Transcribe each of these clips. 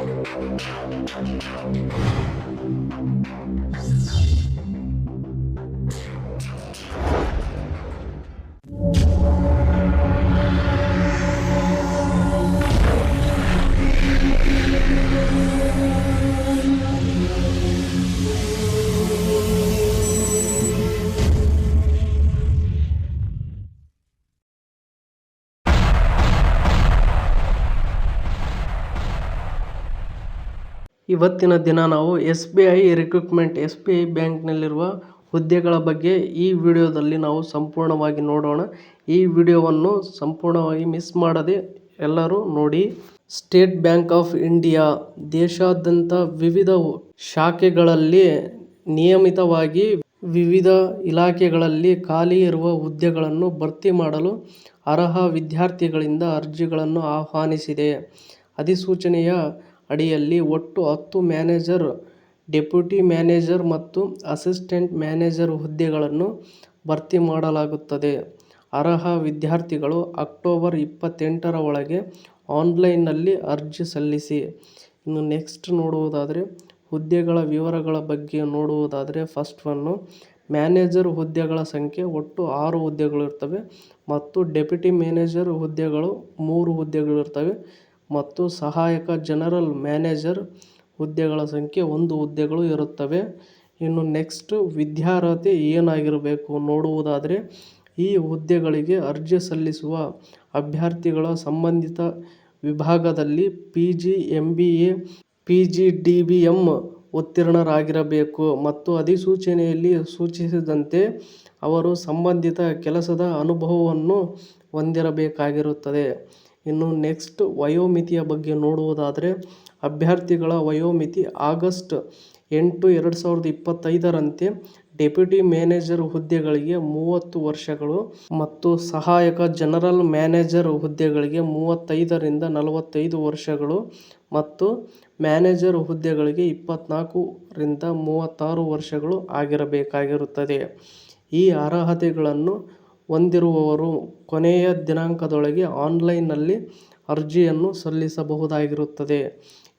Thank you. ಇವತ್ತಿನ ದಿನ ನಾವು S B I recruitment, S B I ಬ್ಯಾಂಕ್ನಲ್ಲಿರುವ ಹುದ್ದೆಗಳ ಬಗ್ಗೆ ಈ ವಿಡಿಯೋದಲ್ಲಿ ನಾವು ಸಂಪೂರ್ಣವಾಗಿ ನೋಡೋಣ. ಈ ವಿಡಿಯೋವನ್ನು ಸಂಪೂರ್ಣವಾಗಿ ಮಿಸ್ ಮಾಡದೆ ಎಲ್ಲರೂ ನೋಡಿ. ಸ್ಟೇಟ್ ಬ್ಯಾಂಕ್ ಆಫ್ ಇಂಡಿಯಾ ದೇಶಾದ್ಯಂತ ವಿವಿಧ ಶಾಖೆಗಳಲ್ಲಿ ನಿಯಮಿತವಾಗಿ ವಿವಿಧ ಇಲಾಖೆಗಳಲ್ಲಿ ಖಾಲಿ ಇರುವ ಹುದ್ದೆಗಳನ್ನು ಭರ್ತಿ ಮಾಡಲು ಅರ್ಹ ವಿದ್ಯಾರ್ಥಿಗಳಿಂದ ಅರ್ಜಿಗಳನ್ನು ಆಹ್ವಾನಿಸಿದೆ. ಅಧಿಸೂಚನೆಯ ಅಡಿಯಲ್ಲಿ ಒಟ್ಟು ಹತ್ತು ಮ್ಯಾನೇಜರ್, ಡೆಪ್ಯೂಟಿ ಮ್ಯಾನೇಜರ್ ಮತ್ತು ಅಸಿಸ್ಟೆಂಟ್ ಮ್ಯಾನೇಜರ್ ಹುದ್ದೆಗಳನ್ನು ಭರ್ತಿ ಮಾಡಲಾಗುತ್ತದೆ. ಅರ್ಹ ವಿದ್ಯಾರ್ಥಿಗಳು ಅಕ್ಟೋಬರ್ ಇಪ್ಪತ್ತೆಂಟರ ಒಳಗೆ ಆನ್ಲೈನ್ನಲ್ಲಿ ಅರ್ಜಿ ಸಲ್ಲಿಸಿ. ಇನ್ನು ನೆಕ್ಸ್ಟ್ ನೋಡುವುದಾದರೆ, ಹುದ್ದೆಗಳ ವಿವರಗಳ ಬಗ್ಗೆ ನೋಡುವುದಾದರೆ ಫಸ್ಟ್ ಒನ್ನು ಮ್ಯಾನೇಜರ್ ಹುದ್ದೆಗಳ ಸಂಖ್ಯೆ ಒಟ್ಟು ಆರು ಹುದ್ದೆಗಳು ಇರ್ತವೆ ಮತ್ತು ಡೆಪ್ಯೂಟಿ ಮ್ಯಾನೇಜರ್ ಹುದ್ದೆಗಳು ಮೂರು ಹುದ್ದೆಗಳಿರ್ತವೆ. ಮತ್ತು ಸಹಾಯಕ ಜನರಲ್ ಮ್ಯಾನೇಜರ್ ಹುದ್ದೆಗಳ ಸಂಖ್ಯೆ ಒಂದು ಹುದ್ದೆಗಳು ಇರುತ್ತವೆ. ಇನ್ನು ನೆಕ್ಸ್ಟ್ ವಿದ್ಯಾರ್ಹತೆ ಏನಾಗಿರಬೇಕು ನೋಡುವುದಾದರೆ, ಈ ಹುದ್ದೆಗಳಿಗೆ ಅರ್ಜಿ ಸಲ್ಲಿಸುವ ಅಭ್ಯರ್ಥಿಗಳ ಸಂಬಂಧಿತ ವಿಭಾಗದಲ್ಲಿ P G M B A P G D B M ಉತ್ತೀರ್ಣರಾಗಿರಬೇಕು. ಮತ್ತು ಅಧಿಸೂಚನೆಯಲ್ಲಿ ಸೂಚಿಸಿದಂತೆ ಅವರು ಸಂಬಂಧಿತ ಕೆಲಸದ ಅನುಭವವನ್ನು ಹೊಂದಿರಬೇಕಾಗಿರುತ್ತದೆ. ಇನ್ನು ನೆಕ್ಸ್ಟ್ ವಯೋಮಿತಿಯ ಬಗ್ಗೆ ನೋಡುವುದಾದರೆ, ಅಭ್ಯರ್ಥಿಗಳ ವಯೋಮಿತಿ ಆಗಸ್ಟ್ ಎಂಟು ಎರಡು ಸಾವಿರದ ಇಪ್ಪತ್ತೈದರಂತೆ ಡೆಪ್ಯೂಟಿ ಮ್ಯಾನೇಜರ್ ಹುದ್ದೆಗಳಿಗೆ ಮೂವತ್ತು ವರ್ಷಗಳು ಮತ್ತು ಸಹಾಯಕ ಜನರಲ್ ಮ್ಯಾನೇಜರ್ ಹುದ್ದೆಗಳಿಗೆ ಮೂವತ್ತೈದರಿಂದ ನಲವತ್ತೈದು ವರ್ಷಗಳು ಮತ್ತು ಮ್ಯಾನೇಜರ್ ಹುದ್ದೆಗಳಿಗೆ ಇಪ್ಪತ್ತ್ನಾಲ್ಕರಿಂದ ಮೂವತ್ತಾರು ವರ್ಷಗಳು ಆಗಿರಬೇಕಾಗಿರುತ್ತದೆ. ಈ ಅರ್ಹತೆಗಳನ್ನು ಹೊಂದಿರುವವರು ಕೊನೆಯ ದಿನಾಂಕದೊಳಗೆ ಆನ್ಲೈನ್ನಲ್ಲಿ ಅರ್ಜಿಯನ್ನು ಸಲ್ಲಿಸಬಹುದಾಗಿರುತ್ತದೆ.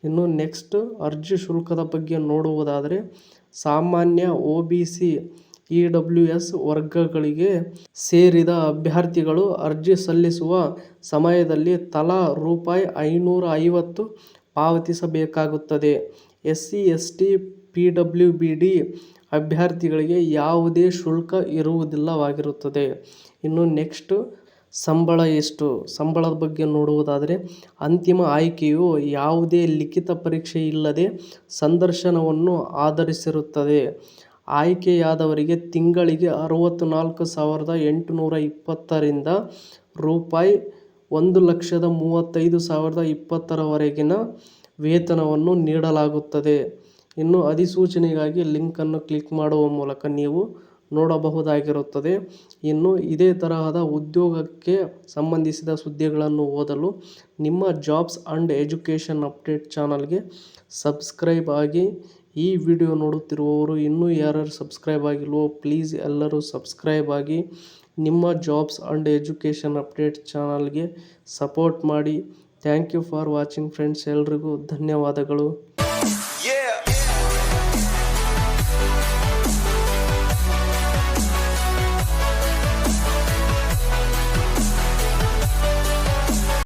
ಇನ್ನು ನೆಕ್ಸ್ಟ್ ಅರ್ಜಿ ಶುಲ್ಕದ ಬಗ್ಗೆ ನೋಡುವುದಾದರೆ, ಸಾಮಾನ್ಯ O B C, E W S ವರ್ಗಗಳಿಗೆ ಸೇರಿದ ಅಭ್ಯರ್ಥಿಗಳು ಅರ್ಜಿ ಸಲ್ಲಿಸುವ ಸಮಯದಲ್ಲಿ ತಲಾ ರೂಪಾಯಿ ಐನೂರ ಐವತ್ತು ಪಾವತಿಸಬೇಕಾಗುತ್ತದೆ. S C S T P W, B, D ಅಭ್ಯರ್ಥಿಗಳಿಗೆ ಯಾವುದೇ ಶುಲ್ಕ ಇರುವುದಿಲ್ಲವಾಗಿರುತ್ತದೆ. ಇನ್ನು ನೆಕ್ಸ್ಟ್, ಸಂಬಳ ಎಷ್ಟು? ಸಂಬಳದ ಬಗ್ಗೆ ನೋಡುವುದಾದರೆ, ಅಂತಿಮ ಆಯ್ಕೆಯು ಯಾವುದೇ ಲಿಖಿತ ಪರೀಕ್ಷೆ ಇಲ್ಲದೆ ಸಂದರ್ಶನವನ್ನು ಆಧರಿಸಿರುತ್ತದೆ. ಆಯ್ಕೆಯಾದವರಿಗೆ ತಿಂಗಳಿಗೆ ಅರವತ್ತ್ನಾಲ್ಕು ಸಾವಿರದ ಎಂಟುನೂರ ಇಪ್ಪತ್ತರಿಂದ ರೂಪಾಯಿ ಒಂದು ಲಕ್ಷದ ಮೂವತ್ತೈದು ಸಾವಿರದ ಇಪ್ಪತ್ತರವರೆಗಿನ ವೇತನವನ್ನು ನೀಡಲಾಗುತ್ತದೆ. ಇನ್ನು ಅಧಿಸೂಚನೆಗಾಗಿ ಲಿಂಕನ್ನು ಕ್ಲಿಕ್ ಮಾಡುವ ಮೂಲಕ ನೀವು ನೋಡಬಹುದಾಗಿರುತ್ತದೆ. ಇನ್ನು ಇದೇ ತರಹದ ಉದ್ಯೋಗಕ್ಕೆ ಸಂಬಂಧಿಸಿದ ಸುದ್ದಿಗಳನ್ನು ಓದಲು ನಿಮ್ಮ ಜಾಬ್ಸ್ ಆ್ಯಂಡ್ ಎಜುಕೇಷನ್ ಅಪ್ಡೇಟ್ ಚಾನಲ್ಗೆ ಸಬ್ಸ್ಕ್ರೈಬ್ ಆಗಿ ಈ ವಿಡಿಯೋ ನೋಡುತ್ತಿರುವವರು ಇನ್ನೂ ಯಾರ್ಯಾರು ಸಬ್ಸ್ಕ್ರೈಬ್ ಆಗಿಲ್ವೋ ಪ್ಲೀಸ್ ಎಲ್ಲರೂ ಸಬ್ಸ್ಕ್ರೈಬ್ ಆಗಿ ನಿಮ್ಮ ಜಾಬ್ಸ್ ಆ್ಯಂಡ್ ಎಜುಕೇಷನ್ ಅಪ್ಡೇಟ್ ಚಾನಲ್ಗೆ ಸಪೋರ್ಟ್ ಮಾಡಿ. Thank you for watching friends, ಎಲ್ರಿಗೂ ಧನ್ಯವಾದಗಳು.